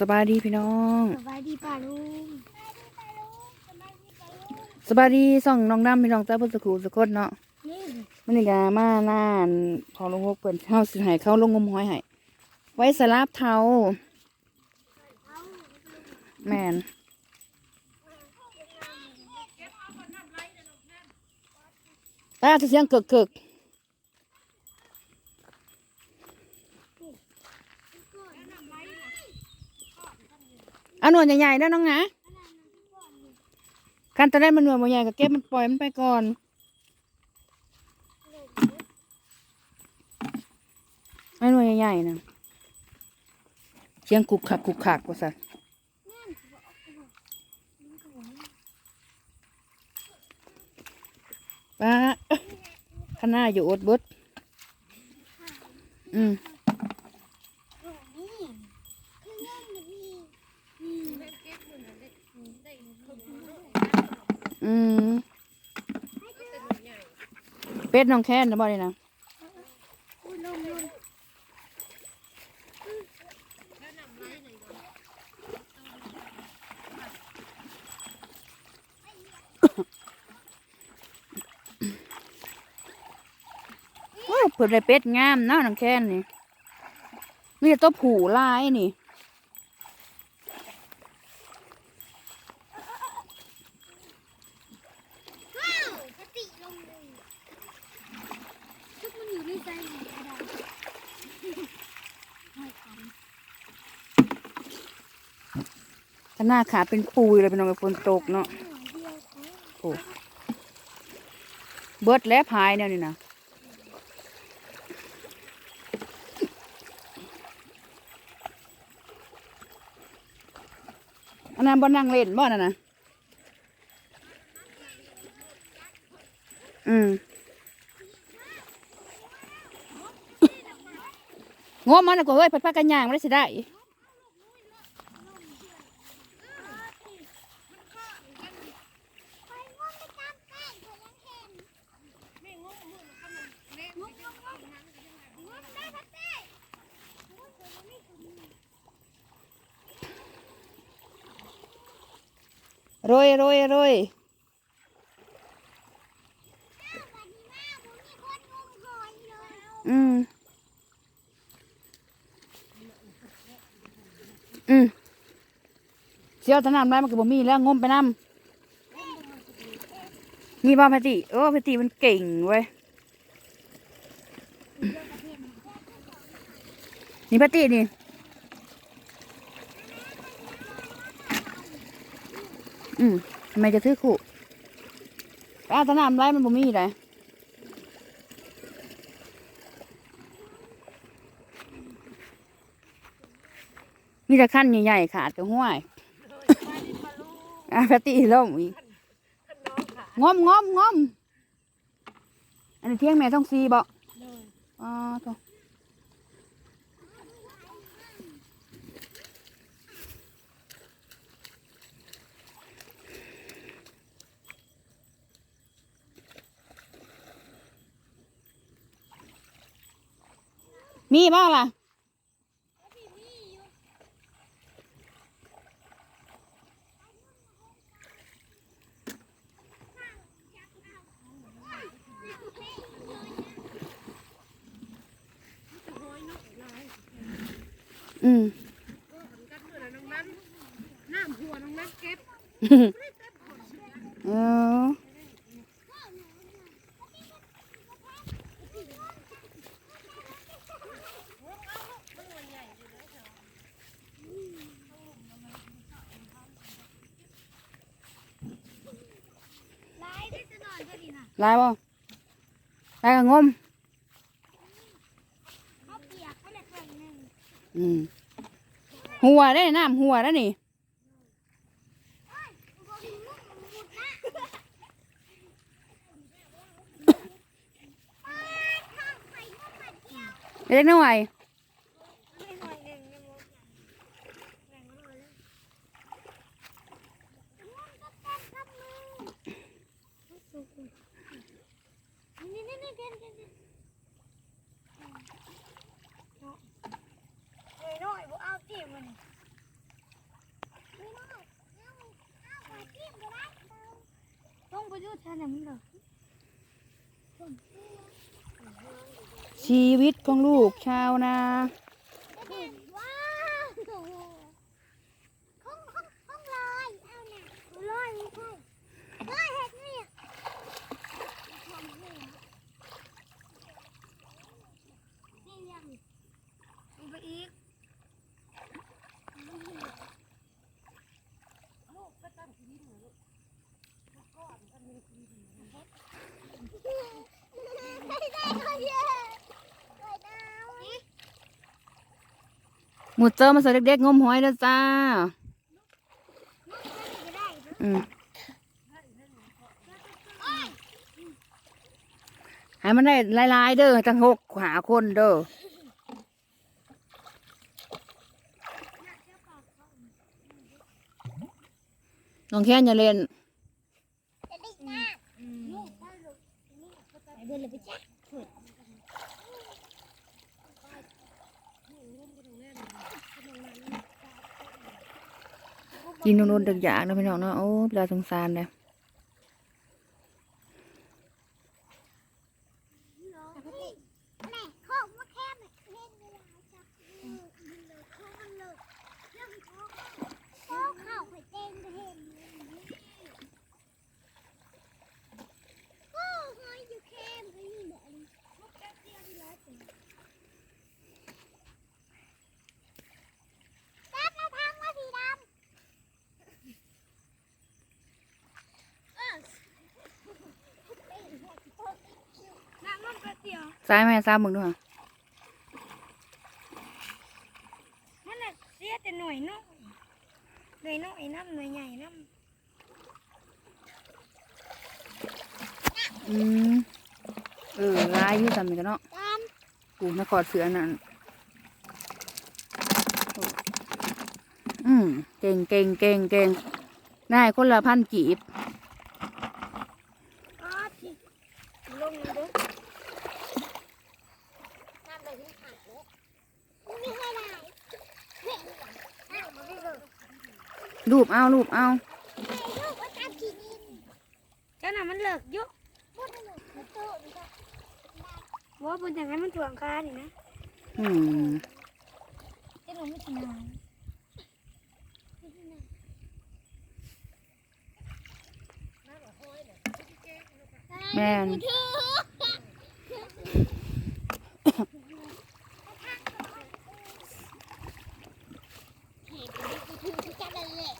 สบายดีพี่น้องสบายดีป่าลุงสบายดีส่องน้องน้ำพี่น้องเจ้าพุทธสกูสะกดเนาะนี่มันนี่กามาหน้าอันพอลงพวกเปิดเท้าสิให้เข้าลงงมหอยให้ไว้สลับเท้าแมนตาเสียงเกิกเกิก เอาหนวดใหญ่ๆแล้น้องนะการตอนแรกมันหนวดใหญ่ก็เก็บมันปล่อยมันไปก่อนไม่หนวยใหญ่ๆนะเสียงกุกขักกุกขักว่าสันป้าข้างหน้าอยู่อดบดอืม อืมเป็ดน้องแค้นนะบ่เลยนะเปิดได้เป็ดงามเนาะน้องแค้นนี่ มีแต่ตัวผูลายนี่ ว้าวสติลงเลยชุดมันอยู่ในใจหนูกระดาษไม่ทัน ข้างหน้าขาเป็นปุยเลยเป็นน้องกับฝนตกเนาะโอ้เบิดแล้วพายเนี่ยนี่นะอันนั้นบ่นั่งเล่นบ่นั่นนะอืมงอมันนะก็เฮ้ยพัดพักกันย่างไม่ได้สิได้ ไปงมไปตามใกล้เขายังเห็นไม่งมมือขนมเละงมงมงมงมได้พัดเต้งมเขายังไม่ถึง โรยโรยโรยวันนี้ว่าผมมีคนงมหอยเลยอืม อืมเสียวตะน้ำไรมันก็บ่มีแล้วงมไปน้ำมีบ้าพติโอ้พติมันเก่งเว้ยนี่พตินี่ อืมทำไมจะถือขู่อ้าวแตะน้ำไรมันบ่มีเลยมีแต่ขั้นใหญ่ๆขาดกับห้วยอาพติล่มอีกงอมงอมงอมอันนี้เที่ยงแม่ต้องซีบ่อ๋อโถ มีบ้างล่ะอืมน้ำหัวน้องนักเก็บ เออไล่ได้จะนอนก็ดีนะ ลายบ่ลายกับงมอืมหัวได้น้ำหัวแล้วนี่เล็กน้อย นี่นี่นี่เด่นเด่นเด่นเฮ้ยน้อยบ่เอาจีบมัน ถ้าน้ำหลอกชีวิตของลูกชาวนา ว้าวห้องห้องห้องลอยเอาน่ะลอยไม่ใช่ลอยเห็ดเนี่ยนี่ยังเอาไปอีก ไม่ได้ก็เยอะไปดาว หมูเจอมาใส่เด็กๆงมหอยเด้อจ้าอืมให้มันได้หลายๆเด้อตั้งหกหาคนเด้อน้องแค้นอย่าเล่นจะได้มากลูกไปลูกไปเดินเลยไปจ้ะ กินนุ่นๆดึกอย่างนะพี่น้องเนาะโอ้เราสงสารเลย แม่ข้องมาแค่แบบเล่นเวลาจับมือมันเลยข้อมันเลยเรื่องข้อข้อเข่าไปเต้นไปเห็นโอ้เฮ้ยอยู่แค่ไปอยู่ไหนลูกแป๊บเดียวที่ร้อยเป็นแป๊บมาทางมาสีดำเออน้ำมันแป๊บเดียว ซ้ายไหมซ้ายมึงด้วยมันน่ะเสียแต่หน่วยน้อยหน่วยน้อยน้ำหน่วยใหญ่น้อืมเออลายอยู่ทำนี่กันเนาะำตามกูนครเสือนั่นอืมเก่งเก่งเก่งเก่งได้คนละพันกีบ อ๋อที่ลงเลยเด้อน้ำไปที่ขาดเลยไม่ให้ได้เฮ้ยน้ำมันไม่เลิก รูปเอารูปเอาไอ้ลูกว่าตามขี้ดินเจ้าน่ะมันเลิกอยุบพูดไม่เลิกมันโตมันก็ว่าบนอย่างนั้นมันถ่วงคานี่นะอืมเจ้าหนูไม่ทำงานแม่น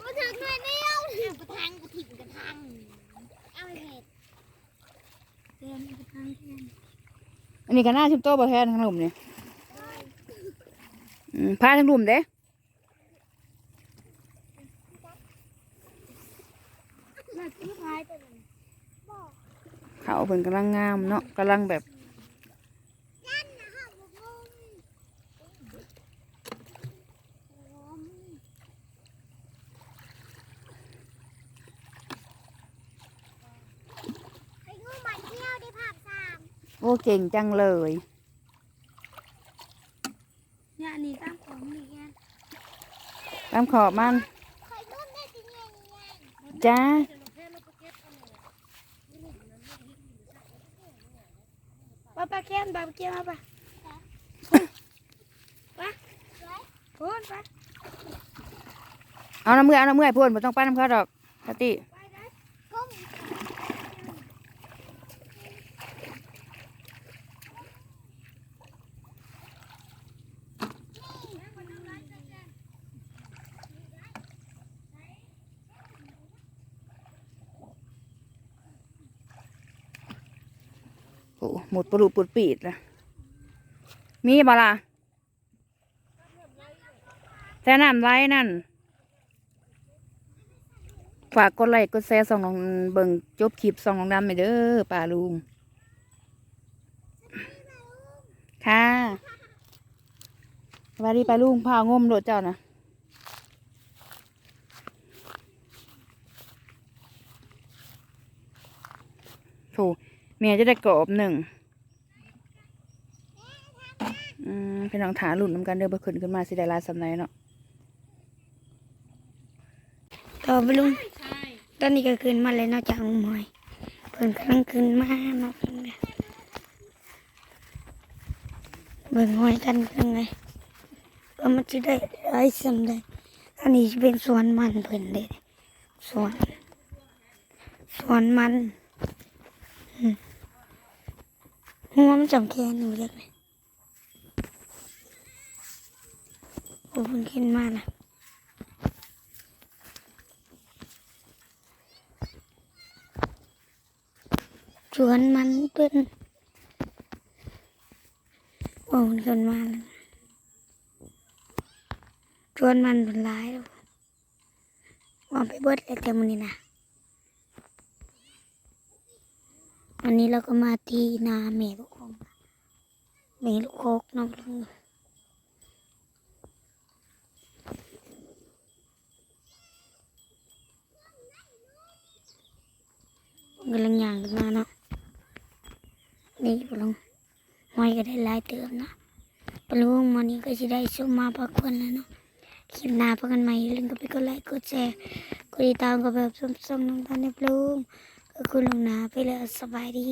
มาถึงหน่วยเดียวกระทังกระถิ่นกระทังเอาเห็ดเตียนกระทังแทน อั นนี้ก็น่าชิมโตบะแทนทั้งหลุมเนี่ยอืมพาทั้งหลุมเด้น่าจะพายไปเลยบอกเขาเพิ่นกำลังงามเนาะกำลังแบบ ยันนะฮะบุ้มไอ้งูมันเที่ยวได้ภาพสาม โอ้เก่งจังเลยเนี่ยนี่ตามของนี่แกตามขอบมันเคยนุ่นได้จริงไงนี่ไงจ้าป้าป้าแค้นป้าเกี่ยวมาป้าป้าพูดป้าเอาน้ำมือเอาน้ำมือให้พ่นไม่ต้องป้าน้ำเขาดอกปติ ไปได้ก้ม โอ้ หมดปลุปุดปีดละมีบ่ล่ะแต่น้ำไรนั่น ฝากกดไลค์กดแชร์ส่องน้องเบิ่งจบคลิปส่องน้องดำไปเด้อป่าลุง ค่ะวัสดีป่าลุงพางมโดดเจ้านะโถเมียจะได้กรอบหนึ่ง พี่น้องถาหลุนน้ำกันเด้อบ่ขึ้นขึ้นมาสิได้ลายสำไรเนาะต่อไปลุงตอนนี้ก็คืนมาเลยนอกจากลุงหอยเพิ่นกำลังขึ้นมาเนาะเพิ่นเนี่ยเบิ่งหอยกันยังไงก็มันจะได้ได้สำได้อันนี้จะเป็นสวนมันเพิ่นเลยสวนสวนมันหัวมันจำแค่หนูเล็กเลย โอ้เพิ่นขึ้นมานะชวนมันเป็นโอ้มันกันมาแล้วชวนมันเป็นร้ายแล้ววางไปเบิดเลยแต่มันนี่นะวันนี้เราก็มาที่นาเมลูกคงเมลูกโคกน้องลุง กำลังย่างกันมาเนาะนี่ปลงหอยก็ได้หลายเติมนะปลงวันนี้ก็จะได้ชมมาพักคนแล้วเนาะคลิปหน้าพักกันใหม่อย่าลืมก็ไปกดไลค์กดแชร์กดติดตามก็แบบส้มๆน้องตาลในปลงก็คุณลงนาไปเลยสบายดี